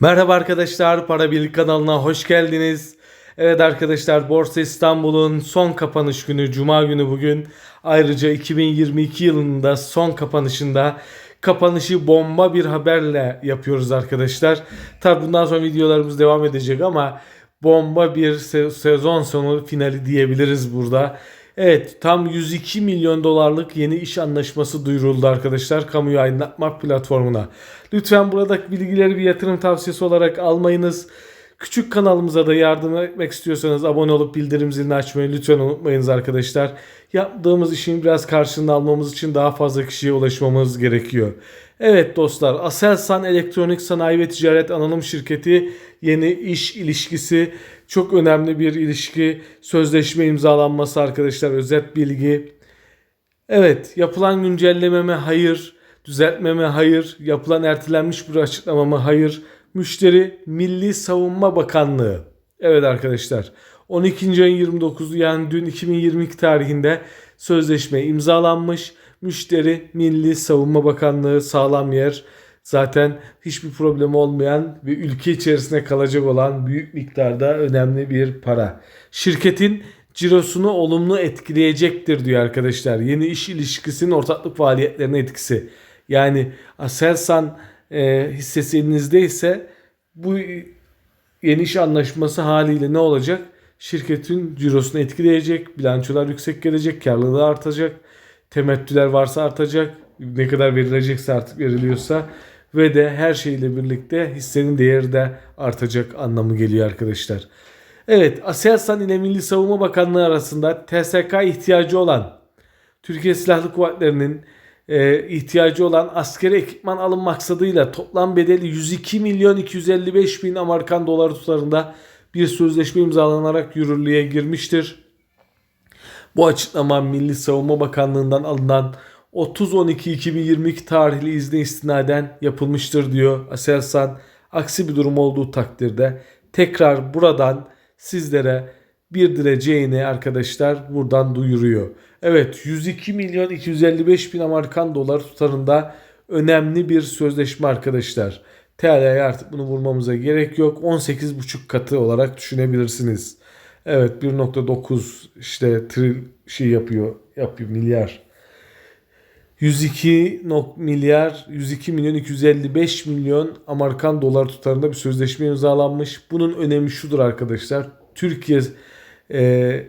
Merhaba arkadaşlar, Para Birlik kanalına hoş geldiniz. Evet arkadaşlar, Borsa İstanbul'un son kapanış günü, Cuma günü bugün. Ayrıca 2022 yılında son kapanışında kapanışı bomba bir haberle yapıyoruz arkadaşlar. Tabi bundan sonra videolarımız devam edecek ama bomba bir se- sezon sonu finali diyebiliriz burada. Evet tam 102 milyon dolarlık yeni iş anlaşması duyuruldu arkadaşlar kamuyu aydınlatma platformuna. Lütfen buradaki bilgileri bir yatırım tavsiyesi olarak almayınız. Küçük kanalımıza da yardım etmek istiyorsanız abone olup bildirim zilini açmayı lütfen unutmayınız arkadaşlar. Yaptığımız işin biraz karşılığını almamız için daha fazla kişiye ulaşmamız gerekiyor. Evet dostlar Aselsan Elektronik Sanayi ve Ticaret Anonim Şirketi yeni iş ilişkisi çok önemli bir ilişki sözleşme imzalanması arkadaşlar özet bilgi. Evet yapılan güncellememe hayır, düzeltmeme hayır, yapılan ertelenmiş bir açıklamama hayır. Müşteri Milli Savunma Bakanlığı. Evet arkadaşlar 12. ayın 29'u yani dün 2022 tarihinde sözleşme imzalanmış. Müşteri Milli Savunma Bakanlığı sağlam yer. Zaten hiçbir problemi olmayan ve ülke içerisinde kalacak olan büyük miktarda önemli bir para. Şirketin cirosunu olumlu etkileyecektir diyor arkadaşlar. Yeni iş ilişkisinin ortaklık faaliyetlerine etkisi. Yani Aselsan e, hissesi elinizdeyse bu yeni iş anlaşması haliyle ne olacak? Şirketin cirosunu etkileyecek, bilançolar yüksek gelecek, karlılığı artacak, temettüler varsa artacak, ne kadar verilecekse artık veriliyorsa ve de her şeyle birlikte hissenin değeri de artacak anlamı geliyor arkadaşlar. Evet, Aselsan ile Milli Savunma Bakanlığı arasında TSK ihtiyacı olan Türkiye Silahlı Kuvvetleri'nin e, ihtiyacı olan askeri ekipman alım maksadıyla toplam bedeli 102 milyon 255 bin Amerikan doları tutarında bir sözleşme imzalanarak yürürlüğe girmiştir. Bu açıklama Milli Savunma Bakanlığı'ndan alınan 30-12-2022 tarihli izne istinaden yapılmıştır diyor Aselsan. Aksi bir durum olduğu takdirde tekrar buradan sizlere bir dileceğini arkadaşlar buradan duyuruyor. Evet 102 milyon 255 bin Amerikan dolar tutarında önemli bir sözleşme arkadaşlar. TL'ye artık bunu vurmamıza gerek yok. 18,5 katı olarak düşünebilirsiniz. Evet 1.9 işte tril şey yapıyor, yapıyor milyar. 102 nok milyar 102 milyon 255 milyon Amerikan dolar tutarında bir sözleşme imzalanmış. Bunun önemi şudur arkadaşlar. Türkiye e,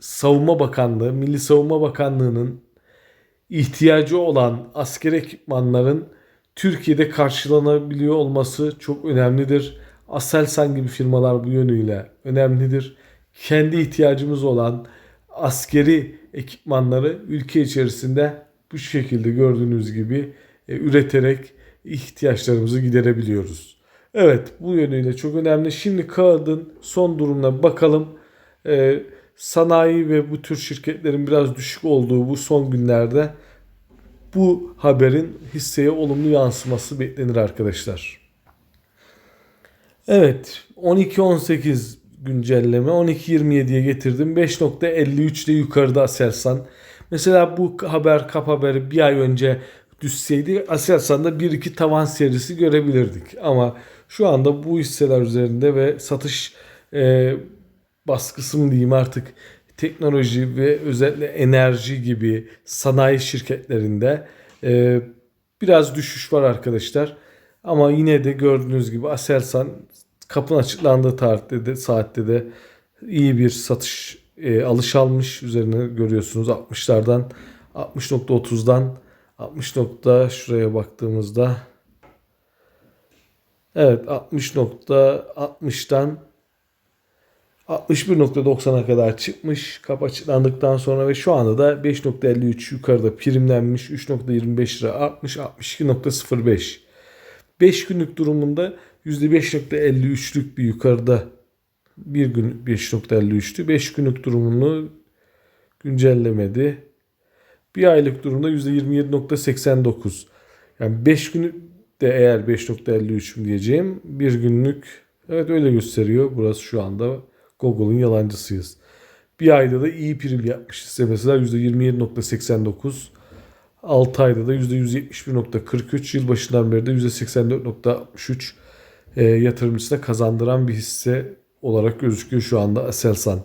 Savunma Bakanlığı, Milli Savunma Bakanlığı'nın ihtiyacı olan asker ekipmanların Türkiye'de karşılanabiliyor olması çok önemlidir. Aselsan gibi firmalar bu yönüyle önemlidir. Kendi ihtiyacımız olan askeri ekipmanları ülke içerisinde bu şekilde gördüğünüz gibi e, üreterek ihtiyaçlarımızı giderebiliyoruz. Evet bu yönüyle çok önemli. Şimdi kağıdın son durumuna bakalım. E, sanayi ve bu tür şirketlerin biraz düşük olduğu bu son günlerde bu haberin hisseye olumlu yansıması beklenir arkadaşlar. Evet 12-18 güncelleme 12-27'ye getirdim. 5.53'de yukarıda Aselsan. Mesela bu haber kap haberi bir ay önce düşseydi Aselsan'da 1-2 tavan serisi görebilirdik. Ama şu anda bu hisseler üzerinde ve satış e, baskısı mı diyeyim artık teknoloji ve özellikle enerji gibi sanayi şirketlerinde e, biraz düşüş var arkadaşlar. Ama yine de gördüğünüz gibi Aselsan kapın açıklandığı tarihte de saatte de iyi bir satış e, alış almış. Üzerine görüyorsunuz 60'lardan 60.30'dan 60 nokta şuraya baktığımızda evet 60.60'dan 61.90'a kadar çıkmış kap açıklandıktan sonra ve şu anda da 5.53 yukarıda primlenmiş 3.25 lira artmış 62.05 5 günlük durumunda %5.53'lük bir yukarıda bir gün 5.53'tü. 5 günlük durumunu güncellemedi. Bir aylık durumda %27.89. Yani 5 günü de eğer 5.53 diyeceğim. Bir günlük evet öyle gösteriyor. Burası şu anda Google'ın yalancısıyız. Bir ayda da iyi prim yapmış ise mesela %27.89. 6 ayda da %171.43. Yılbaşından beri de %84.63. e, yatırımcısına kazandıran bir hisse olarak gözüküyor şu anda Aselsan.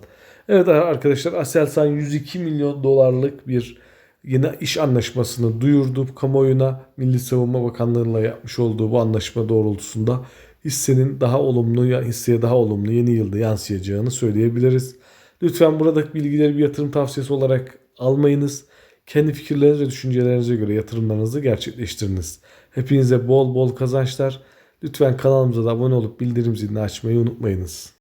Evet arkadaşlar Aselsan 102 milyon dolarlık bir yine iş anlaşmasını duyurdu kamuoyuna. Milli Savunma Bakanlığı'yla yapmış olduğu bu anlaşma doğrultusunda hissenin daha olumlu ya hisseye daha olumlu yeni yılda yansıyacağını söyleyebiliriz. Lütfen buradaki bilgileri bir yatırım tavsiyesi olarak almayınız. Kendi fikirleriniz ve düşüncelerinize göre yatırımlarınızı gerçekleştiriniz. Hepinize bol bol kazançlar. Lütfen kanalımıza da abone olup bildirim zilini açmayı unutmayınız.